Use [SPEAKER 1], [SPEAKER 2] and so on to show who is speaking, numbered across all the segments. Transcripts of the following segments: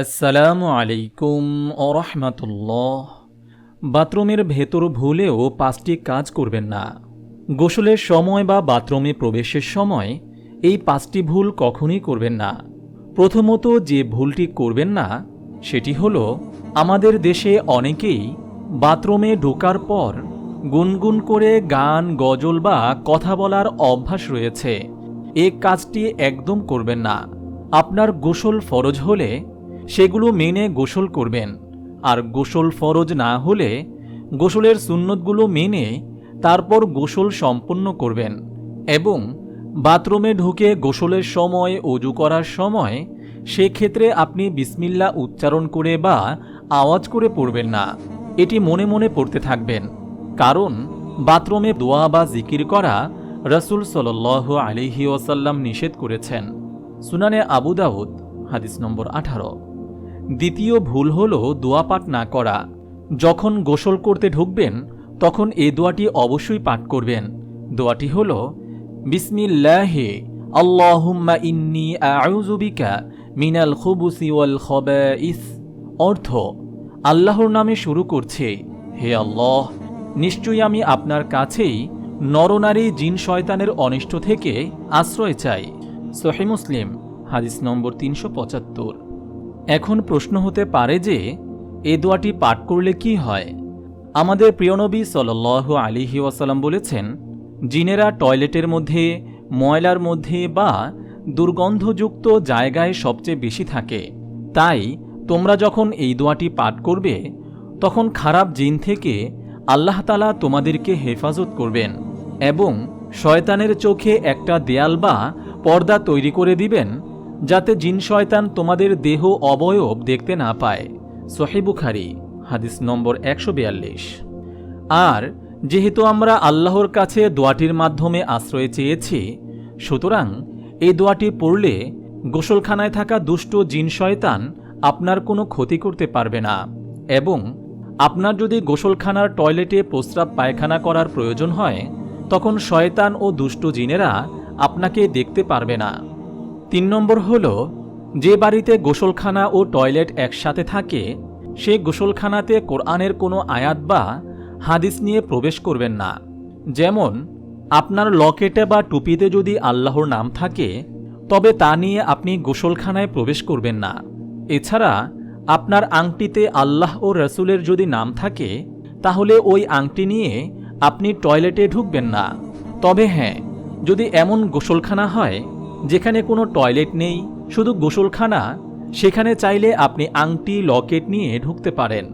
[SPEAKER 1] আসসালামু আলাইকুম ওরহমাতুল্লাহ বাথরুমের ভেতর ভুলেও পাঁচটি কাজ করবেন না। গোসলের সময় বা বাথরুমে প্রবেশের সময় এই পাঁচটি ভুল কখনই করবেন না। প্রথমত যে ভুলটি করবেন না, সেটি হল আমাদের দেশে অনেকেই বাথরুমে ঢোকার পর গুনগুন করে গান, গজল বা কথা বলার অভ্যাস রয়েছে। এ কাজটি একদম করবেন না। আপনার গোসল ফরজ হলে সেগুলো মেনে গোসল করবেন। আর গোসল ফরজ না হলে গোসলের সুন্নতগুলো মেনে তারপর গোসল সম্পন্ন করবেন এবং বাথরুমে ঢুকে গোসলের সময়, অজু করার সময় সেক্ষেত্রে আপনি বিসমিল্লা উচ্চারণ করে বা আওয়াজ করে পড়বেন না। এটি মনে মনে পড়তে থাকবেন। কারণ বাথরুমে দোয়া বা জিকির করা রসুল সাল আলিহি ওয়াসাল্লাম নিষেধ করেছেন। সুনানে আবু দাউদ, হাদিস নম্বর আঠারো। দ্বিতীয় ভুল হল দোয়া পাঠ না করা। যখন গোসল করতে ঢুকবেন, তখন এ দোয়াটি অবশ্যই পাঠ করবেন। দোয়াটি হল, বিসমিল্লাহে আল্লাহুম্মা ইন্নি আউজুবিকা মিনাল খুবুসি ওয়াল খবাইস। অর্থ, আল্লাহর নামে শুরু করছে, হে আল্লাহ, নিশ্চয়ই আমি আপনার কাছেই নরনারী জিন শয়তানের অনিষ্ট থেকে আশ্রয় চাই। সহি মুসলিম, হাদিস নম্বর তিনশো পঁচাত্তর। এখন প্রশ্ন হতে পারে যে, এ দোয়াটি পাঠ করলে কি হয়? আমাদের প্রিয়নবী সাল আলিহি ওয়াসাল্লাম বলেছেন, জিনেরা টয়লেটের মধ্যে, ময়লার মধ্যে বা দুর্গন্ধযুক্ত জায়গায় সবচেয়ে বেশি থাকে। তাই তোমরা যখন এই দোয়াটি পাঠ করবে, তখন খারাপ জিন থেকে আল্লাহ তালা তোমাদেরকে হেফাজত করবেন এবং শয়তানের চোখে একটা দেয়াল বা পর্দা তৈরি করে দিবেন যাতে জিন শয়তান তোমাদের দেহ অবয়ব দেখতে না পায়। সোহেবুখারি হাদিস নম্বর একশো বিয়াল্লিশ। আর, যেহেতু আমরা আল্লাহর কাছে দোয়াটির মাধ্যমে আশ্রয় চেয়েছি, সুতরাং এই দোয়াটি পড়লে গোসলখানায় থাকা দুষ্ট জিন শয়তান আপনার কোনো ক্ষতি করতে পারবে না এবং আপনার যদি গোসলখানার টয়লেটে প্রস্রাব পায়খানা করার প্রয়োজন হয়, তখন শয়তান ও দুষ্ট জিনেরা আপনাকে দেখতে পারবে না। তিন নম্বর হল, যে বাড়িতে গোসলখানা ও টয়লেট একসাথে থাকে, সে গোসলখানাতে কোরআনের কোনো আয়াত বা হাদিস নিয়ে প্রবেশ করবেন না। যেমন, আপনার লকেটে বা টুপিতে যদি আল্লাহর নাম থাকে, তবে তা নিয়ে আপনি গোসলখানায় প্রবেশ করবেন না। এছাড়া, আপনার আংটিতে আল্লাহ ও রসুলের যদি নাম থাকে, তাহলে ওই আংটি নিয়ে আপনি টয়লেটে ঢুকবেন না। তবে হ্যাঁ যদি এমন গোসলখানা হয় যেখানে কোনো টয়লেট নেই, শুধু গোসলখানা, সেখানে চাইলে আপনি আংটি, লকেট নিয়ে ঢুকতে পারেন।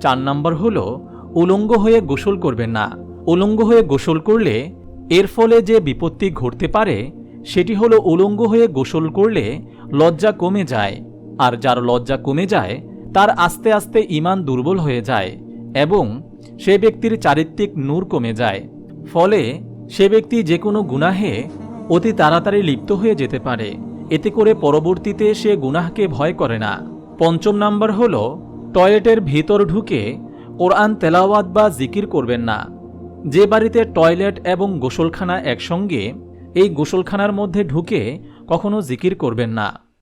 [SPEAKER 1] চার নম্বর হল, উলঙ্গ হয়ে গোসল করবেন না। উলঙ্গ হয়ে গোসল করলে এর ফলে যে বিপত্তি ঘটতে পারে, সেটি হলো উলঙ্গ হয়ে গোসল করলে লজ্জা কমে যায়। আর যার লজ্জা কমে যায়, তার আস্তে আস্তে ইমান দুর্বল হয়ে যায় এবং সে ব্যক্তির চারিত্রিক নূর কমে যায়। ফলে সে ব্যক্তি যে কোনো গুনাহে অতি তাড়াতাড়ি লিপ্ত হয়ে যেতে পারে। এতে করে পরবর্তীতে সে গুনাহকে ভয় করে না। পঞ্চম নাম্বার হল, টয়লেটের ভিতর ঢুকে কোরআন তেলাওয়াত বা জিকির করবেন না। যে বাড়িতে টয়লেট এবং গোসলখানা একসঙ্গে, এই গোসলখানার মধ্যে ঢুকে কখনো জিকির করবেন না।